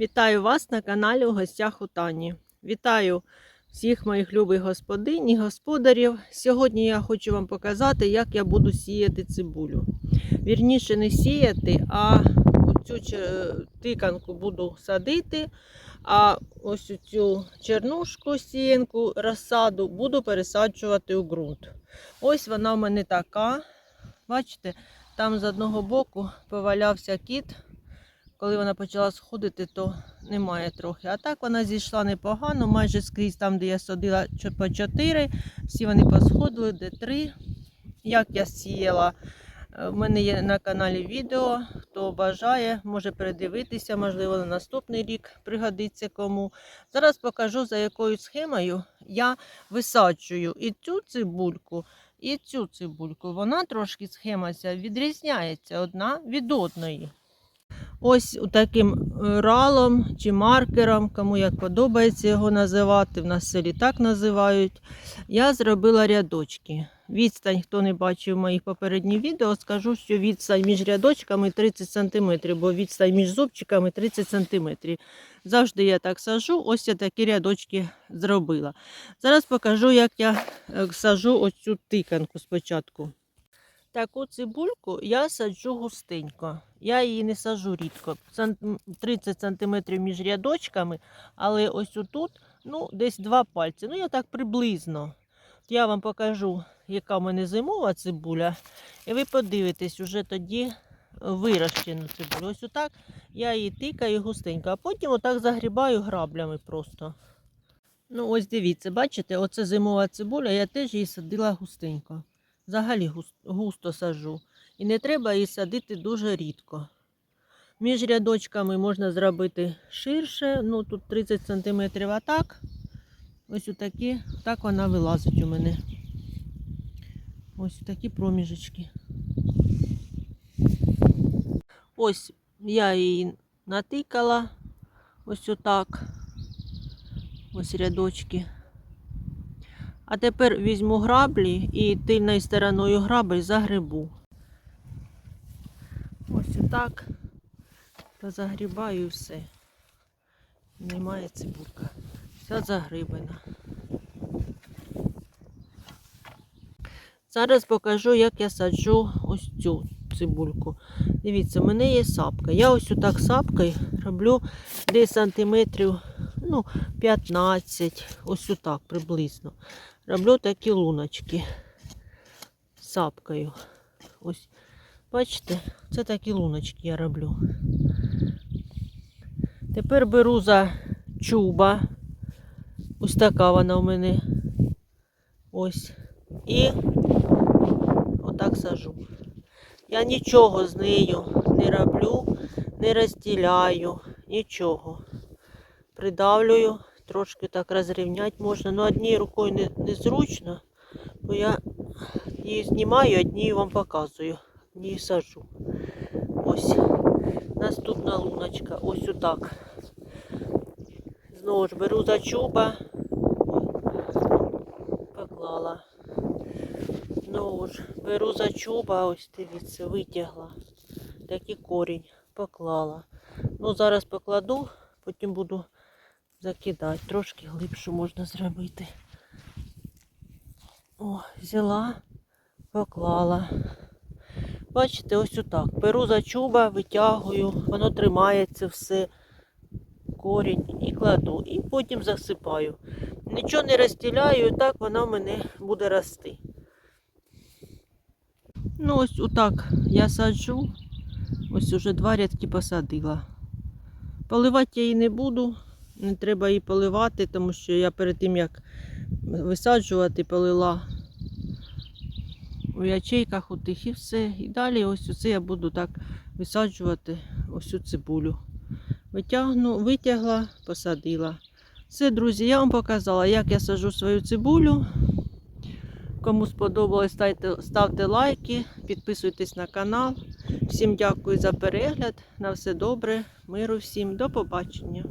Вітаю вас на каналі у гостях у Тані. Вітаю всіх моїх любих господинь і господарів. Сьогодні я хочу вам показати, як я буду сіяти цибулю. Вірніше не сіяти, а цю тиканку буду садити, а ось цю чернушку сіянку, розсаду буду пересаджувати у ґрунт. Ось вона в мене така. Бачите, там з одного боку повалявся кіт. Коли вона почала сходити, то немає трохи. А так вона зійшла непогано, майже скрізь там, де я садила по 4, всі вони посходили, де 3. Як я сіяла, Е, в мене є на каналі відео. Хто бажає, може передивитися, можливо, на наступний рік пригодиться кому. Зараз покажу, за якою схемою я висаджую і цю цибульку, і цю цибульку. Вона трошки схема відрізняється одна від одної. Ось таким ралом чи маркером, кому як подобається його називати, в нас селі так називають. Я зробила рядочки. Відстань, хто не бачив моїх попередніх відео, скажу, що відстань між рядочками 30 см, бо відстань між зубчиками 30 см. Завжди я так сажу, ось я такі рядочки зробила. Зараз покажу, як я е, сажу ось цю тиканку спочатку. Таку цибульку я саджу густенько. Я її не саджу рідко. 30 см між рядочками, але ось тут ну, десь два пальці. Ну, я так приблизно. Я вам покажу, яка в мене зимова цибуля. І ви подивитесь уже тоді вирощену цибулю. Ось отак я її тикаю густенько, а потім отак загрібаю граблями просто. Ну, ось дивіться, бачите, оце зимова цибуля, я теж її садила густенько. Взагалі густо сажу. І не треба її садити дуже рідко. Між рядочками можна зробити ширше, ну тут 30 см, а так ось отакі, так вона вилазить у мене. Ось такі проміжечки. Ось я її натикала, ось отак, ось рядочки. А тепер візьму граблі і тильною стороною грабель загребу. Ось отак. Позагрібаю і все. Немає цибулька. Вся загрибана. Зараз покажу, як я саджу ось цю цибульку. Дивіться, у мене є сапка. Я ось отак сапкою роблю десь сантиметрів ну, 15, ось отак приблизно. Роблю такі луночки сапкою. Ось, бачите, це такі луночки я роблю. Тепер беру за чуба. Ось така вона у мене. Ось. І отак сажу. Я нічого з нею не роблю, не розділяю, нічого. Придавлюю, трошки так розрівняти можна. Ну, однією рукою не, незручно, бо я її знімаю, однією вам показую, однією сажу. Ось. Наступна луночка. Ось отак. Знову ж беру за чуба, поклала. Знову ж беру за чуба, ось дивіться, витягла. Такий корінь поклала. Ну, зараз покладу, потім буду закидати. Трошки глибше можна зробити. О, взяла, поклала. Бачите, ось отак. Беру за чуба, витягую, воно тримається все, корінь і кладу. І потім засипаю. Нічого не розділяю, і так вона в мене буде рости. Ну, ось отак я саджу. Ось уже два рядки посадила. Поливати я її не буду, не треба її поливати, тому що я перед тим, як висаджувати, полила у ячейках у тих і все. І далі ось оце я буду так висаджувати ось цю цибулю. Витягну, витягла, посадила. Все, друзі, я вам показала, як я саджу свою цибулю. Кому сподобалось, ставте, ставте лайки, підписуйтесь на канал. Всім дякую за перегляд. На все добре, миру всім, до побачення.